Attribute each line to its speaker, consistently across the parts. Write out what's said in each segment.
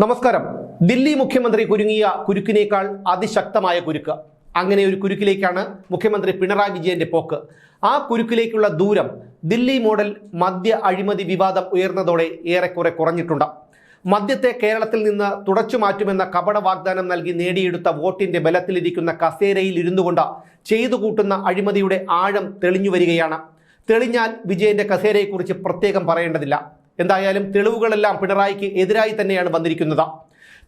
Speaker 1: നമസ്കാരം. ദില്ലി മുഖ്യമന്ത്രി കുരുങ്ങിയ കുരുക്കിനേക്കാൾ അതിശക്തമായ കുരുക്ക്. അങ്ങനെ ഒരു കുരുക്കിലേക്കാണ് മുഖ്യമന്ത്രി പിണറായി വിജയന്റെ പോക്ക്. ആ കുരുക്കിലേക്കുള്ള ദൂരം ദില്ലി മോഡൽ മദ്യ അഴിമതി വിവാദം ഉയർന്നതോടെ ഏറെക്കുറെ കുറഞ്ഞിട്ടുണ്ട്. മദ്യത്തെ കേരളത്തിൽ നിന്ന് തുടച്ചു മാറ്റുമെന്ന കപട വാഗ്ദാനം നൽകി നേടിയെടുത്ത വോട്ടിന്റെ ബലത്തിലിരിക്കുന്ന കസേരയിൽ ഇരുന്നു കൊണ്ട് ചെയ്തു കൂട്ടുന്ന അഴിമതിയുടെ ആഴം തെളിഞ്ഞു വരികയാണ്. തെളിഞ്ഞാൽ വിജയന്റെ കസേരയെക്കുറിച്ച് പ്രത്യേകം പറയേണ്ടതില്ല. എന്തായാലും തെളിവുകളെല്ലാം പിണറായിക്ക് എതിരായി തന്നെയാണ് വന്നിരിക്കുന്നത്.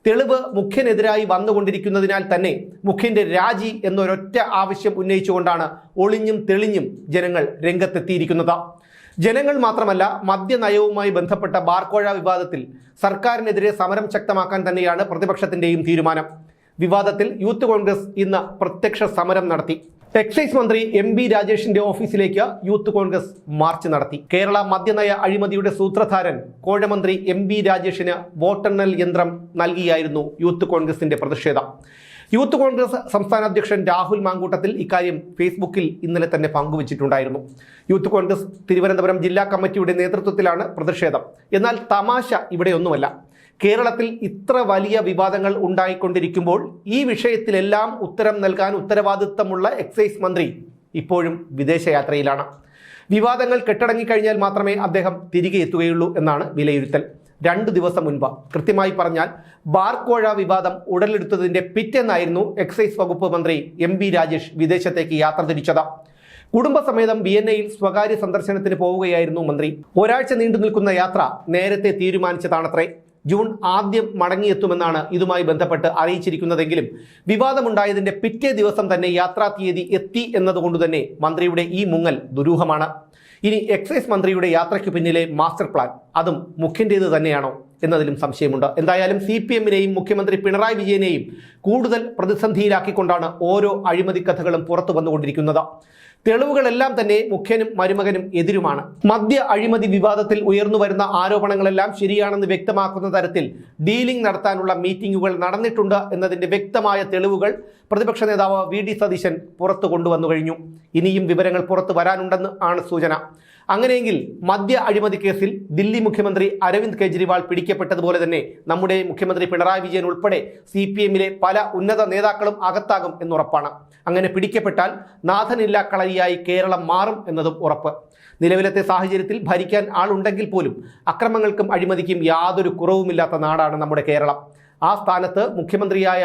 Speaker 1: തെളിവ് മുഖ്യനെതിരായി വന്നുകൊണ്ടിരിക്കുന്നതിനാൽ തന്നെ മുഖ്യന്റെ രാജി എന്നൊരൊറ്റ ആവശ്യം ഉന്നയിച്ചുകൊണ്ടാണ് ഒളിഞ്ഞും തെളിഞ്ഞും ജനങ്ങൾ രംഗത്തെത്തിയിരിക്കുന്നത്. ജനങ്ങൾ മാത്രമല്ല മദ്യനയവുമായി ബന്ധപ്പെട്ട ബാർക്കോഴ വിവാദത്തിൽ സർക്കാരിനെതിരെ സമരം ശക്തമാക്കാൻ തന്നെയാണ് പ്രതിപക്ഷത്തിന്റെയും തീരുമാനം. വിവാദത്തിൽ യൂത്ത് കോൺഗ്രസ് ഇന്ന് പ്രത്യക്ഷ സമരം നടത്തി. എക്സൈസ് മന്ത്രി എം ബി രാജേഷിന്റെ ഓഫീസിലേക്ക് യൂത്ത് കോൺഗ്രസ് മാർച്ച് നടത്തി. കേരള മദ്യനയ അഴിമതിയുടെ സൂത്രധാരൻ കോഴമന്ത്രി എം ബി രാജേഷിന് വോട്ടെണ്ണൽ യന്ത്രം നൽകിയായിരുന്നു യൂത്ത് കോൺഗ്രസിന്റെ പ്രതിഷേധം. യൂത്ത് കോൺഗ്രസ് സംസ്ഥാന അധ്യക്ഷൻ രാഹുൽ മാങ്കൂട്ടത്തിൽ ഇക്കാര്യം ഫേസ്ബുക്കിൽ ഇന്നലെ തന്നെ പങ്കുവച്ചിട്ടുണ്ടായിരുന്നു. യൂത്ത് കോൺഗ്രസ് തിരുവനന്തപുരം ജില്ലാ കമ്മിറ്റിയുടെ നേതൃത്വത്തിലാണ് പ്രതിഷേധം. എന്നാൽ തമാശ ഇവിടെയൊന്നുമല്ല. കേരളത്തിൽ ഇത്ര വലിയ വിവാദങ്ങൾ ഉണ്ടായിക്കൊണ്ടിരിക്കുമ്പോൾ ഈ വിഷയത്തിലെല്ലാം ഉത്തരം നൽകാൻ ഉത്തരവാദിത്തമുള്ള എക്സൈസ് മന്ത്രി ഇപ്പോഴും വിദേശയാത്രയിലാണ്. വിവാദങ്ങൾ കെട്ടടങ്ങിക്കഴിഞ്ഞാൽ മാത്രമേ അദ്ദേഹം തിരികെ എത്തുകയുള്ളൂ എന്നാണ് വിലയിരുത്തൽ. രണ്ട് ദിവസം മുൻപ്. കൃത്യമായി പറഞ്ഞാൽ ബാർക്കോഴ വിവാദം ഉടലെടുത്തതിന്റെ പിറ്റേന്നായിരുന്നു എക്സൈസ് വകുപ്പ് മന്ത്രി എം ബി രാജേഷ് വിദേശത്തേക്ക് യാത്ര തിരിച്ചത്. കുടുംബസമേതം വിയന്നയിൽ സ്വകാര്യ സന്ദർശനത്തിന് പോവുകയായിരുന്നു മന്ത്രി. ഒരാഴ്ച നീണ്ടു നിൽക്കുന്ന യാത്ര നേരത്തെ തീരുമാനിച്ചതാണത്രേ. ജൂൺ ആദ്യം മടങ്ങിയെത്തുമെന്നാണ് ഇതുമായി ബന്ധപ്പെട്ട് അറിയിച്ചിരിക്കുന്നതെങ്കിലും വിവാദമുണ്ടായതിന്റെ പിറ്റേ ദിവസം തന്നെ യാത്രാ തീയതി എത്തി എന്നതുകൊണ്ട് തന്നെ മന്ത്രിയുടെ ഈ മുങ്ങൽ ദുരൂഹമാണ്. ഇനി എക്സൈസ് മന്ത്രിയുടെ യാത്രയ്ക്ക് പിന്നിലെ മാസ്റ്റർ പ്ലാൻ. അതും മുഖ്യന്റേത് തന്നെയാണോ എന്നതിലും സംശയമുണ്ട്. എന്തായാലും സി പി എമ്മിനെയും മുഖ്യമന്ത്രി പിണറായി വിജയനെയും കൂടുതൽ പ്രതിസന്ധിയിലാക്കിക്കൊണ്ടാണ് ഓരോ അഴിമതി കഥകളും പുറത്തു വന്നുകൊണ്ടിരിക്കുന്നത്. തെളിവുകളെല്ലാം തന്നെ മുഖ്യനും മരുമകനും എതിരുമാണ്. മദ്യ അഴിമതി വിവാദത്തിൽ ഉയർന്നു വരുന്ന ആരോപണങ്ങളെല്ലാം ശരിയാണെന്ന് വ്യക്തമാക്കുന്ന തരത്തിൽ ഡീലിംഗ് നടത്താനുള്ള മീറ്റിംഗുകൾ നടന്നിട്ടുണ്ട് എന്നതിന്റെ വ്യക്തമായ തെളിവുകൾ പ്രതിപക്ഷ നേതാവ് വി ഡി സതീശൻ പുറത്തു കൊണ്ടുവന്നു കഴിഞ്ഞു. ഇനിയും വിവരങ്ങൾ പുറത്തു വരാനുണ്ടെന്ന് ആണ് സൂചന. അങ്ങനെയെങ്കിൽ മദ്യ അഴിമതി കേസിൽ ദില്ലി മുഖ്യമന്ത്രി അരവിന്ദ് കെജ്രിവാൾ പിടിക്കപ്പെട്ടതുപോലെ തന്നെ നമ്മുടെ മുഖ്യമന്ത്രി പിണറായി വിജയൻ ഉൾപ്പെടെ സി പി എമ്മിലെ പല ഉന്നത നേതാക്കളും അകത്താകും എന്നുറപ്പാണ്. അങ്ങനെ പിടിക്കപ്പെട്ടാൽ നാഥനില്ല കളരിയായി കേരളം മാറും എന്നതും ഉറപ്പ്. നിലവിലത്തെ സാഹചര്യത്തിൽ ഭരിക്കാൻ ആളുണ്ടെങ്കിൽ പോലും അക്രമങ്ങൾക്കും അഴിമതിക്കും യാതൊരു കുറവുമില്ലാത്ത നാടാണ് നമ്മുടെ കേരളം. ആ സ്ഥാനത്ത് മുഖ്യമന്ത്രിയായ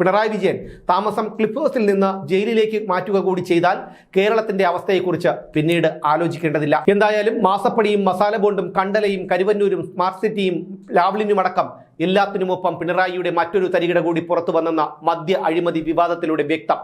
Speaker 1: പിണറായി വിജയൻ താമസം ക്ലിഫ് ഹൗസിൽ നിന്ന് ജയിലിലേക്ക് മാറ്റുക കൂടി ചെയ്താൽ കേരളത്തിന്റെ അവസ്ഥയെക്കുറിച്ച് പിന്നീട് ആലോചിക്കേണ്ടതില്ല. എന്തായാലും മാസപ്പടിയും മസാല ബോണ്ടും കണ്ടലയും കരുവന്നൂരും സ്മാർട്ട് സിറ്റിയും ലാവ്ലിനും അടക്കം എല്ലാത്തിനുമൊപ്പം പിണറായിയുടെ മറ്റൊരു തരികിട കൂടി പുറത്തു വന്നെന്ന മദ്യ അഴിമതി വിവാദത്തിലൂടെ വ്യക്തം.